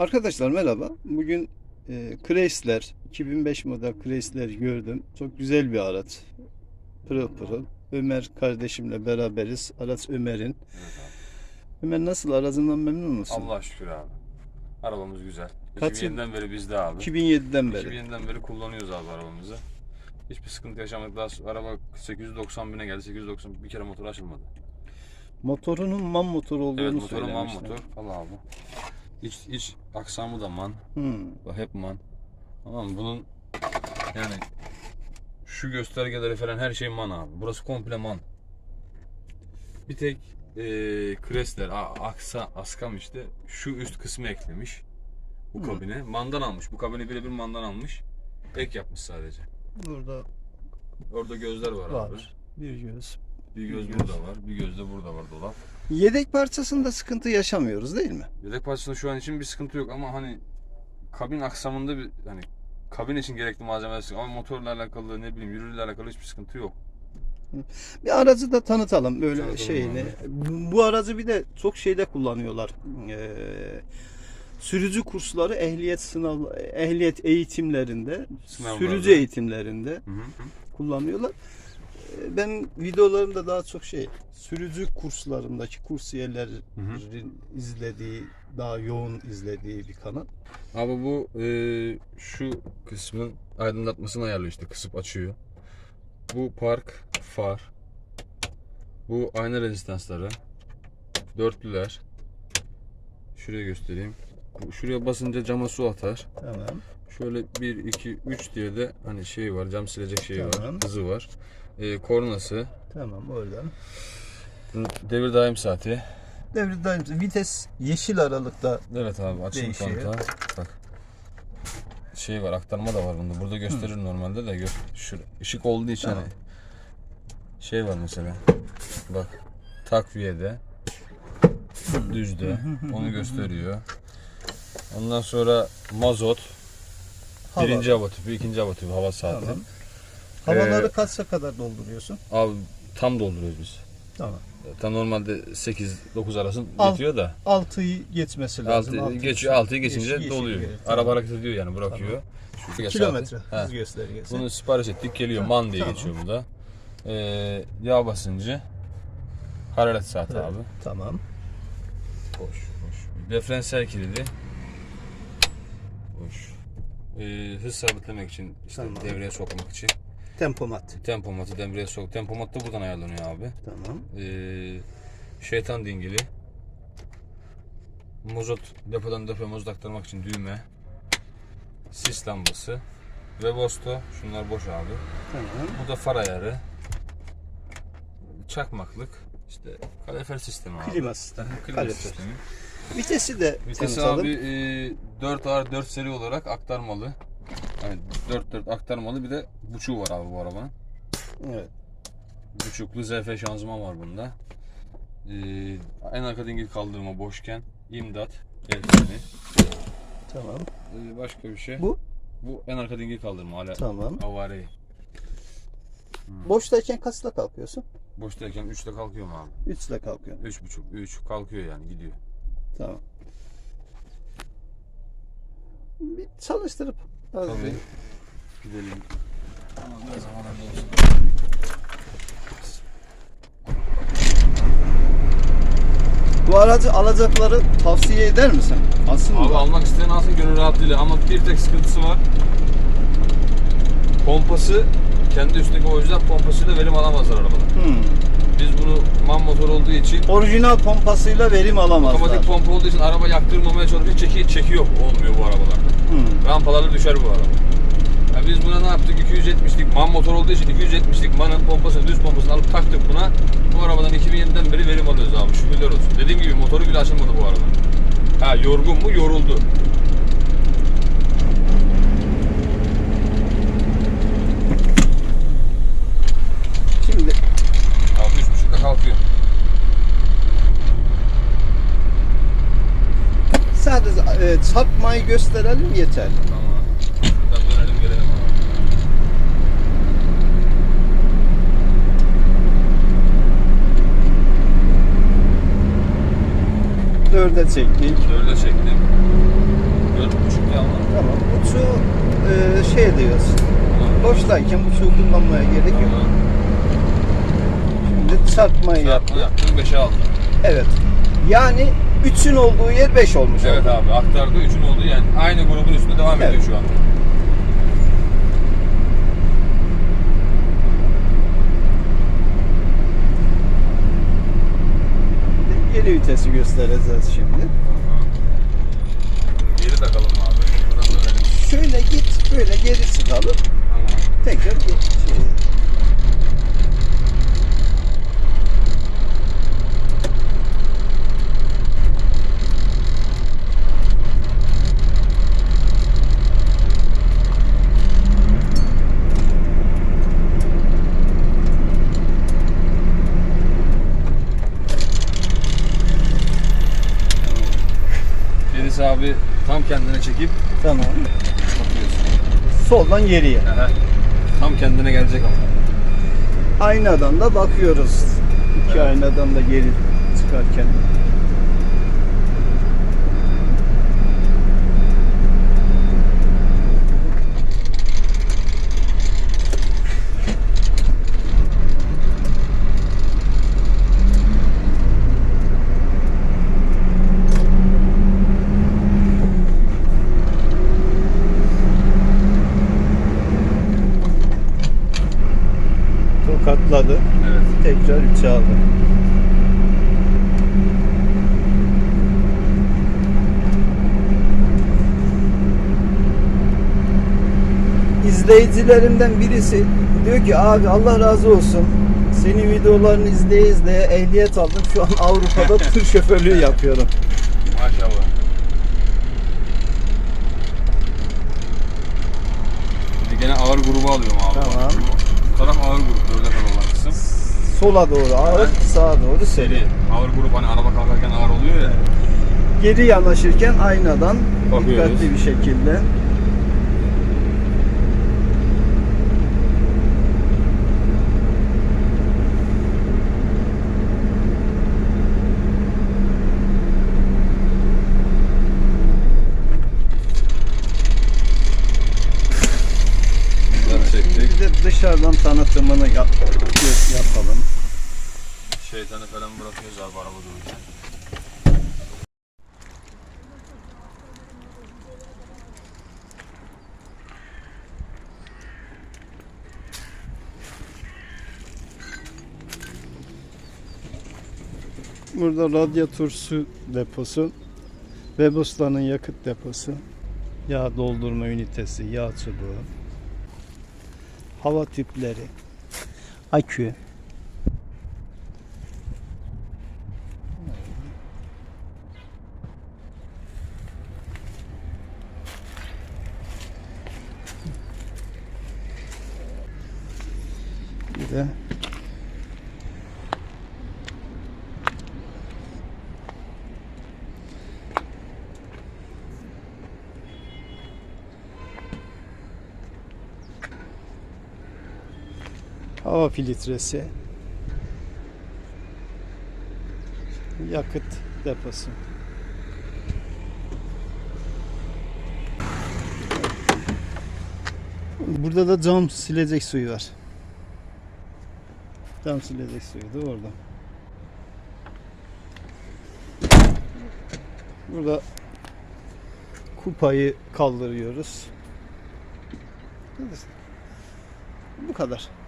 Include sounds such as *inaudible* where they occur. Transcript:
Arkadaşlar merhaba. Bugün e, Chrysler 2005 model Chrysler gördüm. Çok güzel bir araç. Pırıl pırıl. Ömer kardeşimle beraberiz. Araç Ömer'in. Evet abi. Ömer nasıl aracından memnun musun? Allah'a şükür abi. Arabamız güzel. Kaç yıl- 2007'den beri bizde abi. 2007'den beri. 2007'den beri kullanıyoruz abi arabamızı. Hiçbir sıkıntı yaşamadık. Daha araba 890 bine geldi. 890 bir kere motor açılmadı. Motorunun man motor olduğunu Evet motoru man söylemişler. motor. Allah abi. İç, iç aksamı da man. Hmm. Bak hep man. Tamam mı? Bunun yani şu göstergeleri falan her şey man abi. Burası komple man. Bir tek eee Chrysler, Aksa, Askam işte şu üst kısmı eklemiş. Bu Hı. kabine. Mandan almış. Bu kabini birebir mandan almış. Ek yapmış sadece. Burada Orada gözler var, abi. var. Bir göz. Bir göz Bir burada var. Bir göz de burada var dolap. Yedek parçasında sıkıntı yaşamıyoruz değil mi? Yedek parçasında şu an için bir sıkıntı yok ama hani kabin aksamında bir hani kabin için gerekli malzemeler sıkıntı. ama motorla alakalı ne bileyim yürürlükle alakalı hiçbir sıkıntı yok. Bir aracı da tanıtalım böyle Tanıtalım şeyini. Bu, bu aracı bir de çok şeyde kullanıyorlar. Ee, sürücü kursları ehliyet sınav ehliyet eğitimlerinde, Sınavlarda. sürücü eğitimlerinde hı hı. kullanıyorlar. Ee, Ben videolarımda daha çok şey sürücü kurslarındaki kursiyerlerin izlediği, daha yoğun izlediği bir kanal. Abi bu e, şu kısmın aydınlatmasını ayarlıyor işte kısıp açıyor. Bu park far. Bu ayna rezistansları. Dörtlüler. Şuraya göstereyim. Şuraya basınca cama su atar. Tamam. Şöyle 1, 2, 3 diye de hani şey var cam silecek şeyi Tamam. var. Hızı var. E, kornası. Tamam oradan. Devir daim saati. Devir daim vites yeşil aralıkta Evet abi açın konta. Bak. Şey var aktarma da var bunda. Burada gösterir normalde de gör. Şu ışık olduğu için Tamam. hani şey var mesela. Bak takviyede düzde onu gösteriyor. Ondan sonra mazot hava. birinci hava tüpü, ikinci hava tüpü, hava saati. Tamam. Havaları Ee, kaça kadar dolduruyorsun? Abi tam dolduruyoruz biz. Tamam. Tam normalde 8-9 arası Al- yetiyor da. 6'yı geçmesi lazım. Altı, Altı geçiyor 6'yı geçince Yeşil- yeşil doluyor. geliyor. Araba Tamam. hareket ediyor yani bırakıyor. Şu Kilometre saati. Hız göstergesi. Bunu sipariş ettik geliyor. Man diye tamam. geçiyor bu da. Ee, yağ basıncı. Hararet saati Evet, abi. Tamam. Boş boş. Diferansiyel kilidi. Ee, hız sabitlemek için işte Tamam. devreye sokmak için. Tempomat. Tempomatı devreye sok. Tempomat da buradan ayarlanıyor abi. Tamam. Ee, şeytan dingili. Mozot depodan depoya mozot aktarmak için düğme. Sis lambası. Ve bosto. Şunlar boş abi. Tamam. Bu da far ayarı. Çakmaklık. İşte kalorifer sistemi abi. Klima sistemi. Klima sistemi. Vitesi de Vitesi tanıtalım. abi e, 4R 4 seri olarak aktarmalı. Yani 4 4 aktarmalı bir de buçuğu var abi bu arabanın. Evet. Buçuklu ZF şanzıman var bunda. E, en arka dingil kaldırma boşken imdat el freni. Tamam. E, başka bir şey. Bu? Bu en arka dingil kaldırma hala Tamam. avareyi. Boştayken kaçta kalkıyorsun? Boştayken 3'te kalkıyor mu abi? 3'le kalkıyorsun. 3.5 3 kalkıyor yani gidiyor. Tamam. Bir çalıştırıp Tabii. bir- Gidelim. Ama biraz zamanında olsun. Bu aracı alacakları tavsiye eder misin? Aslında Abi almak isteyen alsın gönül rahatlığıyla ama bir tek sıkıntısı var. Pompası kendi üstteki orijinal pompasıyla verim alamazlar arabadan. Hmm. Biz bunu man motor olduğu için orijinal pompasıyla verim alamazlar. otomatik pompa olduğu için araba yaktırmamaya çalışıyor. Çeki, çeki yok olmuyor bu arabalarda. Hmm. Rampalarla düşer bu araba. Ya biz buna ne yaptık? 270'lik man motor olduğu için 270'lik manın pompasını, düz pompasını alıp taktık buna. Bu arabadan 2007'den beri verim alıyoruz abi. Şükürler olsun. Dediğim gibi motoru bile açılmadı bu araba. Ha yorgun mu? Yoruldu. satmayı gösterelim yeter. Tamam. Şuradan dönelim gelelim. Dörde çektik. Dörde çektik. Dört buçuk yalma. Tamam. Buçu e, şey diyoruz. Tamam. Boştayken buçuğu kullanmaya gerek tamam. yok. Şimdi çarpmayı Çarpma yaptık. yaptık. Beşe aldım. Evet. Yani 3'ün olduğu yer 5 olmuş Evet oldu. abi aktardı 3'ün oldu yani aynı grubun üstünde devam Evet. ediyor şu an. Geri vitesi göstereceğiz şimdi. Geri takalım abi. Şöyle git böyle geri çıkalım. Tekrar şey. Deniz abi tam kendine çekip Tamam. bakıyorsun. Soldan geriye. Aha. Tam kendine gelecek ama. Aynadan da bakıyoruz. İki aynadan da geri çıkarken. Tokatladı. Evet. Tekrar 3'e aldı. İzleyicilerimden birisi diyor ki abi Allah razı olsun. Senin videolarını izleye izleye ehliyet aldım. Şu an Avrupa'da *laughs* tır şoförlüğü yapıyorum. Maşallah. Gene ağır grubu alıyorum abi. Tamam. Taraf ağır grup. Dörde kadar olan kısım. Sola doğru ağır, Evet. sağa doğru seri. Seri. Ağır grup hani araba kalkarken ağır oluyor ya. Geri yanaşırken aynadan Bakıyoruz. dikkatli bir şekilde. Bunları çektik. Bir de dışarıdan tanıtımını yap, yapalım. Şeytanı falan bırakıyoruz abi araba dururken. Burada radyatör su deposu, Beboslan'ın yakıt deposu, yağ doldurma ünitesi, yağ çubuğu, hava tüpleri, akü. Bir de hava filtresi, yakıt deposu. Burada da cam silecek suyu var. Cam silecek suyu da orada. Burada kupayı kaldırıyoruz. Bu kadar.